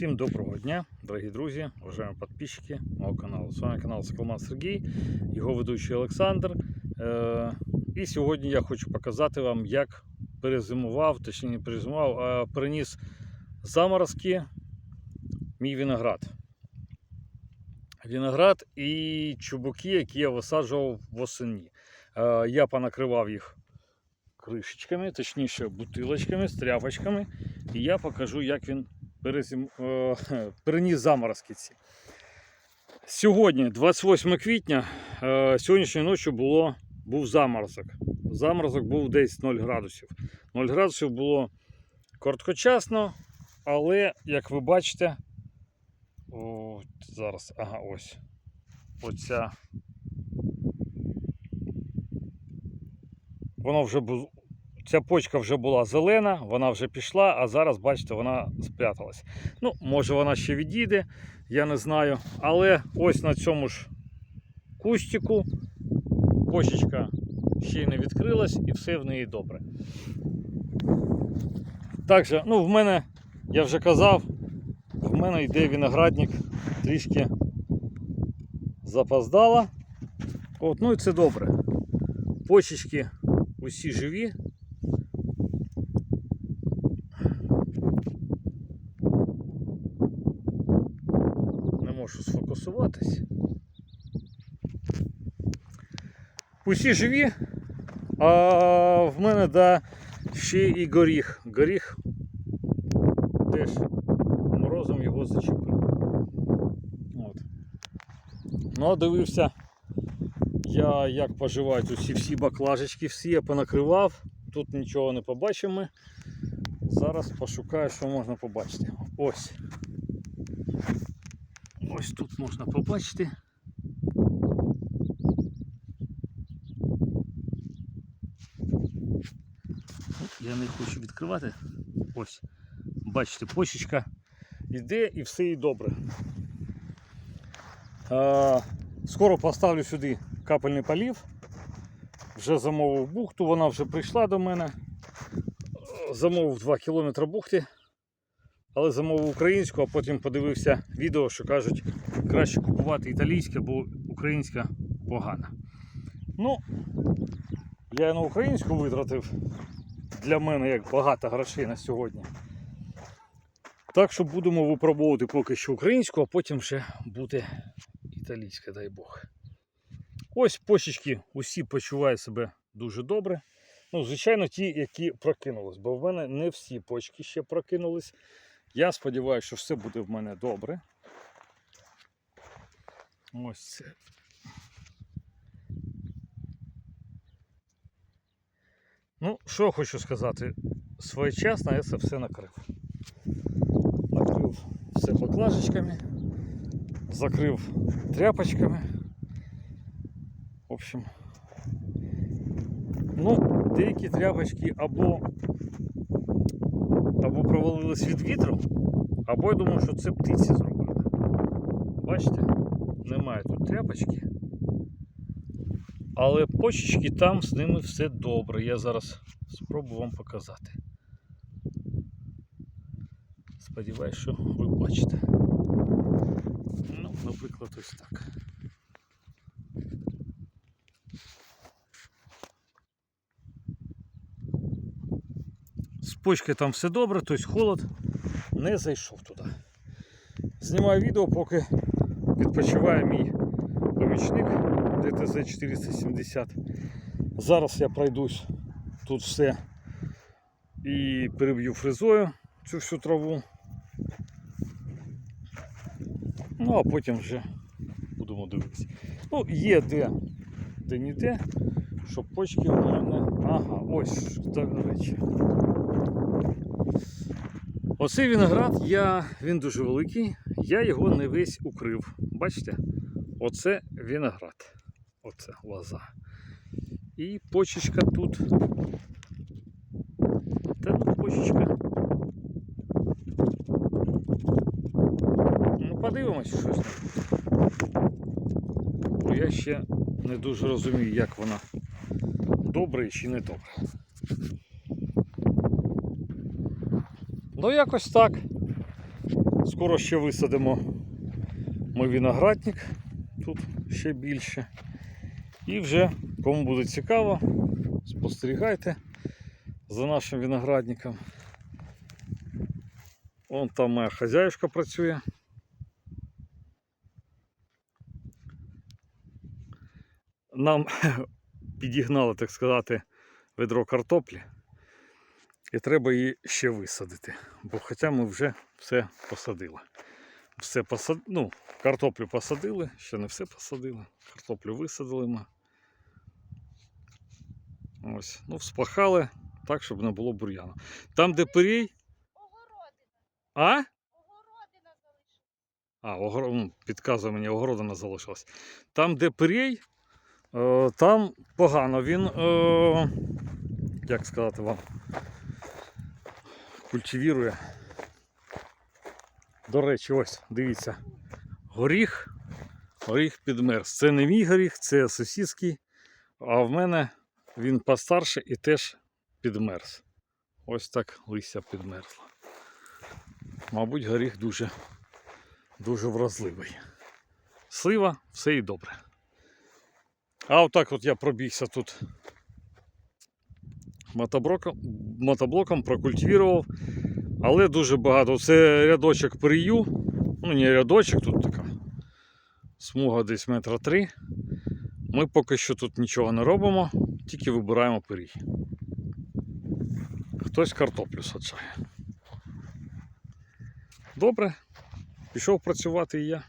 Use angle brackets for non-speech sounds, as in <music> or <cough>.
Усім доброго дня, дорогі друзі, уважаємо підписчики мого каналу. З вами канал Соколман Сергій, його ведучий Олександр. Е, І сьогодні я хочу показати вам, як перезимував, точніше не перезимував, а переніс заморозки мій виноград. Виноград і чубуки, які я висаджував восені. Е, Я понакривав їх кришечками, точніше бутилочками з тряпочками. І я покажу, як він <laughs> переніс заморозки ці. Сьогодні, 28 квітня, е, сьогоднішньої ночі було, був заморозок. Заморозок був десь 0 градусів. 0 градусів було короткочасно, але, як ви бачите, о, зараз, ага, ось. Оця. Воно вже Ця почка вже була зелена, вона вже пішла, а зараз, бачите, вона спряталась. Ну, може вона ще відійде, я не знаю. Але ось на цьому ж кустику почечка ще й не відкрилась і все в неї добре. Також, ну, в мене, я вже казав, в мене йде виноградник трішки запоздала. От, ну і це добре. Почечки усі живі, можу сфокусуватись. Усі живі, а в мене да, ще і горіх. Горіх теж морозом його зачепив. От. Ну, дивився, я як поживають усі всі баклажечки, всі я понакривав. Тут нічого не побачимо. Зараз пошукаю, що можна побачити. Ось. Ось тут можна побачити. Я не хочу відкривати. Ось. Бачите, почечка йде і все і добре. Скоро поставлю сюди капельний полів. Вже замовив бухту, вона вже прийшла до мене. Замовив 2 км бухти але замовив українську, а потім подивився відео, що кажуть, краще купувати італійське, бо українська погана. Ну, я на українську витратив для мене як багато грошей на сьогодні. Так що будемо випробовувати поки що українську, а потім вже буде італійська, дай Бог. Ось почечки усі почувають себе дуже добре. Ну, звичайно, ті, які прокинулись, бо в мене не всі почки ще прокинулись. Я сподіваюся, що все буде в мене добре. Ось це. Ну, що хочу сказати, своєчасно я це все накрив. Накрив все баклажечками, закрив тряпочками. В общем, ну, деякі тряпочки або або провалились від вітру, або я думаю, що це птиці зробили. Бачите, немає тут тряпочки. Але почечки там з ними все добре. Я зараз спробую вам показати. Сподіваюсь, що ви бачите. Ну, наприклад, ось так. Почки там все добре, тобто холод не зайшов туди. Знімаю відео, поки відпочиває мій помічник ДТЗ 470. Зараз я пройдусь тут все і переб'ю фрезою цю всю траву. Ну, а потім вже будемо дивитися. Ну, є де, де ніде, щоб почки у мене. Ага, ось так, до речі. Оцей виноград, я, він дуже великий, я його не весь укрив. Бачите? Оце виноград. Оце лоза. І почечка тут. Та ну почечка. Ну, подивимось, що з ним. Бо я ще не дуже розумію, як вона добре чи не добре. Ну, якось так. Скоро ще висадимо ми виноградник, тут ще більше. І вже, кому буде цікаво, спостерігайте за нашим виноградником. Вон там моя хазяюшка працює. Нам <laughs> підігнали, так сказати, ведро картоплі. І треба її ще висадити. Бо хоча ми вже все посадили. Все посад... ну, картоплю посадили, ще не все посадили. Картоплю висадили ми. Ось. Ну, вспахали так, щоб не було бур'яну. Там, де пирій. А? А, огор... ну, підказує мені, огородина залишилась. Там, де пирій, е, там погано. Він, е, як сказати вам, культивірує. До речі, ось, дивіться. Горіх. Горіх підмерз. Це не мій горіх, це сусідський. А в мене він постарше і теж підмерз. Ось так листя підмерзло. Мабуть, горіх дуже дуже вразливий. Слива, все і добре. А отак от я пробігся тут мотоблоком, мотоблоком прокультивував. Але дуже багато. Це рядочок перію. Ну, не рядочок, тут така смуга десь метра три. Ми поки що тут нічого не робимо, тільки вибираємо пирій. Хтось картоплю саджає. Добре, пішов працювати і я.